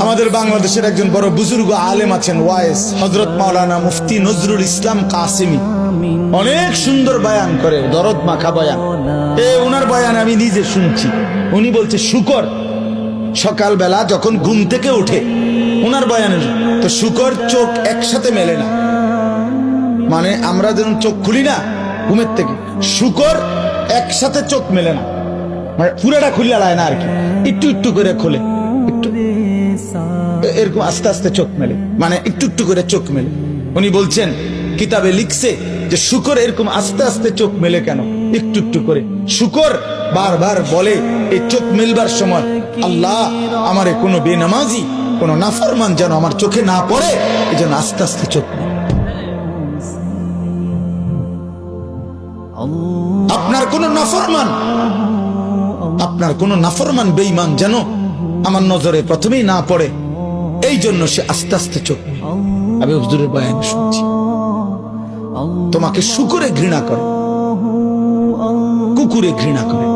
আমাদের বাংলাদেশের একজন বড় বুজুর্গ আলেম আছেন ওয়াইস হজরত মাওলানা মুফতি নজরুল ইসলাম কাসিমি। অনেক সুন্দর বয়ান করে, দরদ মাখা বয়ান। এ ওনার বয়ান আমি নিজে শুনছি। উনি বলছে, শুকর, সকালবেলা যখন ঘুম থেকে উঠে ওনার বয়ানের তো শুকর চোখ একসাথে মেলে না। মানে আমরা যেমন চোখ খুলি না ঘুমের থেকে। শুকর একসাথে চোখ মেলে না। মানে পুরাটা খুলে লায় না আর কি। একটু একটু করে খোলে। একটু এরকম আস্তে আস্তে চোখ মেলে। মানে একটু একটু করে চোখ মেলে। উনি বলছেন, কিতাবে লিখছে যে শুকর এরকম আস্তে আস্তে চোখ মেলে কেন? একটু একটু করে। শুকর বারবার বলে, এই চোখ মেলবার সময়, আল্লাহ, আমারে কোনো বেনামাজি, কোনো নাফরমান যেন আমার চোখে না পড়ে, এই জন্য আস্তে আস্তে চোখ মেলে। আপনার কোন নাফরমান, আপনার কোন নাফরমান বেঈমান যেন আমার নজরে প্রথমেই না পড়ে। এই জন্য সে আস্তে আস্তে চোখ আমি হুজুরের বয়ান শুনছি। তোমাকে শুকুরে ঘৃণা করে, কুকুরে ঘৃণা করে।